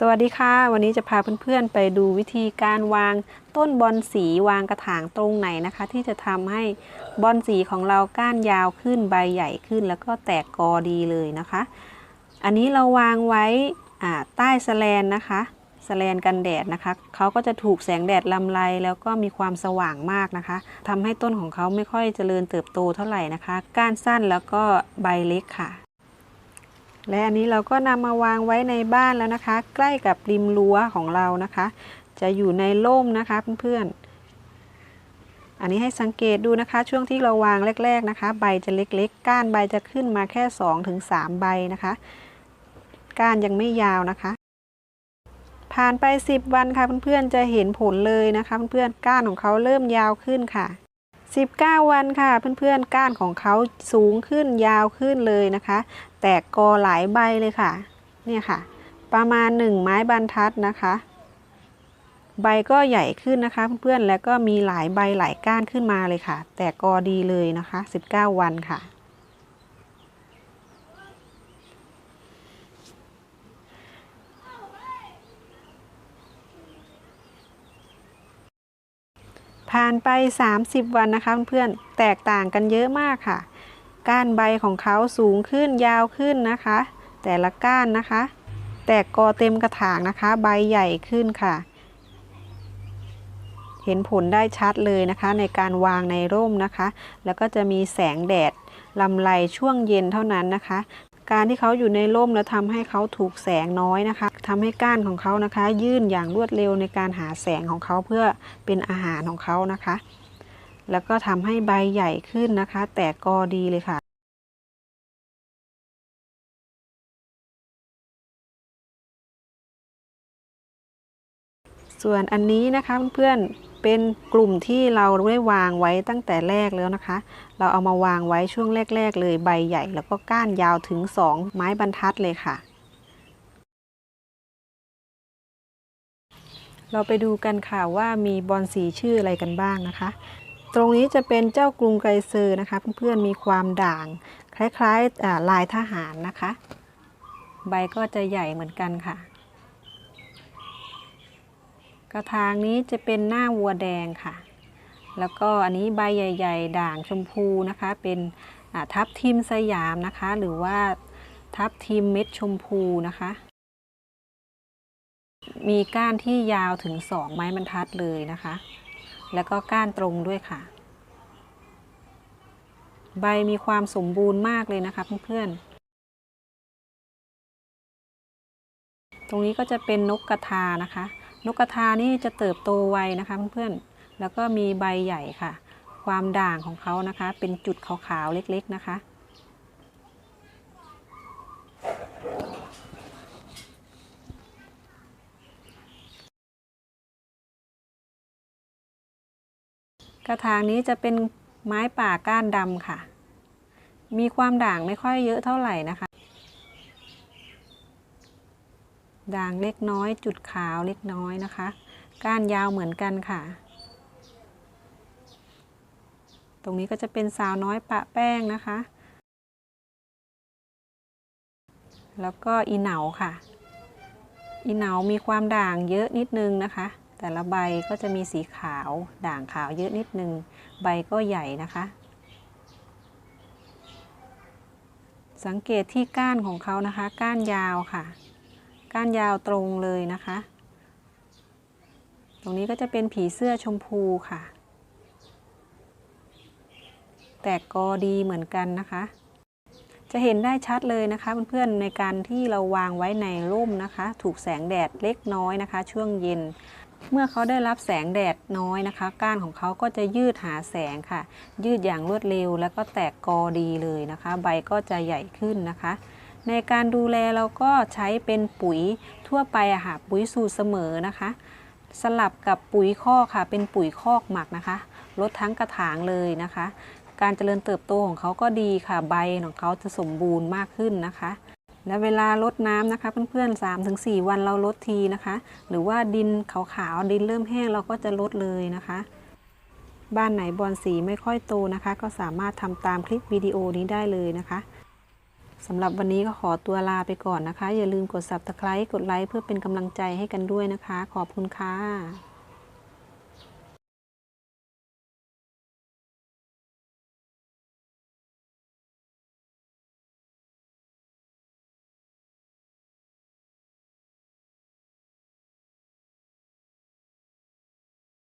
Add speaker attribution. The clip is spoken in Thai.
Speaker 1: สวัสดีค่ะ วันนี้จะพาเพื่อนๆไปดูวิธีการวางต้นบอนสีวางกระถางตรงไหนนะคะ ที่จะทำให้บอนสีของเราก้านยาวขึ้นใบใหญ่ขึ้น แล้วก็แตกกอดีเลยนะคะ อันนี้เราวางไว้ใต้สแลนนะคะสแลนกันแดดนะคะเขาก็จะถูกแสงแดดลำไรแล้วก็มีความสว่างมากนะคะทำให้ต้นของเขาไม่ค่อยเจริญเติบโตเท่าไหร่นะคะ ก้านสั้นแล้วก็ใบเล็กค่ะ และอันนี้เราก็นำมาวางไว้ในบ้านแล้วนะคะ ใกล้กับริมรั้วของเรานะคะ จะอยู่ในร่มนะคะเพื่อนๆ อันนี้ให้สังเกตดูนะคะ ช่วงที่เราวางแรก ๆนะคะ ใบจะเล็กๆ ก้านใบจะขึ้นมาแค่ 2-3 ใบนะคะ ก้านยังไม่ยาวนะคะ ผ่านไป 10 วันค่ะเพื่อนๆจะเห็นผลเลยนะคะเพื่อนๆก้านของเขาเริ่มยาวขึ้นค่ะ 19 วันค่ะเพื่อนๆ ก้านของเขาสูงขึ้นยาวขึ้นเลยนะคะ แตกกอหลายใบเลยค่ะ เนี่ยค่ะ ประมาณ 1 ไม้บรรทัดนะคะ ใบก็ใหญ่ขึ้นนะคะเพื่อนๆ แล้วก็มีหลายใบหลายก้านขึ้นมาเลยค่ะ แตกกอดีเลยนะคะ 19 วันค่ะ ผ่านไป 30 วันนะคะเพื่อนๆแตกต่างกันเยอะมากค่ะ ก้านใบของเขาสูงขึ้นยาวขึ้นนะคะ แต่ละก้านนะคะ แตกกอเต็มกระถางนะคะ ใบใหญ่ขึ้นค่ะ เห็นผลได้ชัดเลยนะคะ ในการวางในร่มนะคะ แล้วก็จะมีแสงแดดลำไรช่วงเย็นเท่านั้นนะคะ การที่เขาอยู่ในร่มแล้วทำให้เขาถูกแสงน้อยนะคะทำให้ก้านของเขานะคะ ยื่นอย่างรวดเร็วในการหาแสงของเขาเพื่อเป็นอาหารของเขานะคะ แล้วก็ทำให้ใบใหญ่ขึ้นนะคะ แตกกอดีเลยค่ะส่วนอันนี้นะคะเพื่อนๆ เป็นกลุ่มที่เราได้วางไว้ตั้งแต่แรกแล้วนะคะ เราเอามาวางไว้ช่วงแรก ๆ เลยใบใหญ่ แล้วก็ก้านยาวถึง 2 ไม้บรรทัดเลยค่ะ เราไปดูกันค่ะว่ามีบอลสีชื่ออะไรกันบ้างนะคะ ตรงนี้จะเป็นเจ้ากรุงไกรเซอร์นะคะเพื่อนๆมีความด่าง คล้ายๆลายทหารนะคะ ใบก็จะใหญ่เหมือนกันค่ะ กระถางนี้จะเป็นหน้าวัวแดงค่ะ แล้วก็อันนี้ใบใหญ่ ๆ ด่างชมพูนะคะ เป็นทับทิมสยามนะคะ หรือว่าทับทิมเม็ดชมพูนะคะ มีก้านที่ยาวถึง2ไม้บรรทัดเลยนะคะ แล้วก็ก้านตรงด้วยค่ะ ใบมีความสมบูรณ์มากเลยนะคะเพื่อนๆ ตรงนี้ก็จะเป็นนกกระทานะคะ นกกระทานี่จะเติบโตไวนะคะเพื่อนๆ แล้วก็มีใบใหญ่ค่ะ ความด่างของเขานะคะ เป็นจุดขาวๆเล็กๆนะคะกระถางนี้จะเป็นไม้ป่าก้านดำค่ะ มีความด่างไม่ค่อยเยอะเท่าไหร่นะคะ ด่างเล็กน้อย จุดขาวเล็กน้อยนะคะ ก้านยาวเหมือนกันค่ะ ตรงนี้ก็จะเป็นสาวน้อยปะแป้งนะคะ แล้วก็อีเหนาค่ะ อีเหนามีความด่างเยอะนิดนึงนะคะ แต่ละใบก็จะมีสีขาวด่างขาวเยอะนิดนึง ใบก็ใหญ่นะคะสังเกตที่ก้านของเขานะคะ ก้านยาวค่ะ ก้านยาวตรงเลยนะคะ ตรงนี้ก็จะเป็นผีเสื้อชมพูค่ะ แตกกอดีเหมือนกันนะคะ จะเห็นได้ชัดเลยนะคะเพื่อนๆในการที่เราวางไว้ในร่มนะคะ ถูกแสงแดดเล็กน้อยนะคะ ช่วงเย็นเมื่อเขาได้รับแสงแดดน้อยนะคะ ก้านของเขาก็จะยืดหาแสงค่ะ ยืดอย่างรวดเร็วแล้วก็แตกกอดีเลยนะคะ ใบก็จะใหญ่ขึ้นนะคะ ในการดูแลเราก็ใช้เป็นปุ๋ยทั่วไปอะค่ะปุ๋ยสูตรเสมอนะคะ สลับกับปุ๋ยคอกค่ะ เป็นปุ๋ยคอกหมักนะคะลดทั้งกระถางเลยนะคะ การเจริญเติบโตของเขาก็ดีค่ะใบของเขาจะสมบูรณ์มากขึ้นนะคะ และเวลาลดน้ำนะคะเพื่อนๆ3-4 วันเราลดทีนะคะ หรือว่าดินขาวๆดินเริ่มแห้งเราก็จะลดเลยนะคะบ้านไหนบอนสีไม่ค่อยโตนะคะ ก็สามารถทำตามคลิปวิดีโอนี้ได้เลยนะคะ สำหรับวันนี้ก็ขอตัวลาไปก่อนนะคะ อย่าลืมกด subscribe กดไลค์เพื่อเป็นกำลังใจให้กันด้วยนะคะ ขอบคุณค่ะ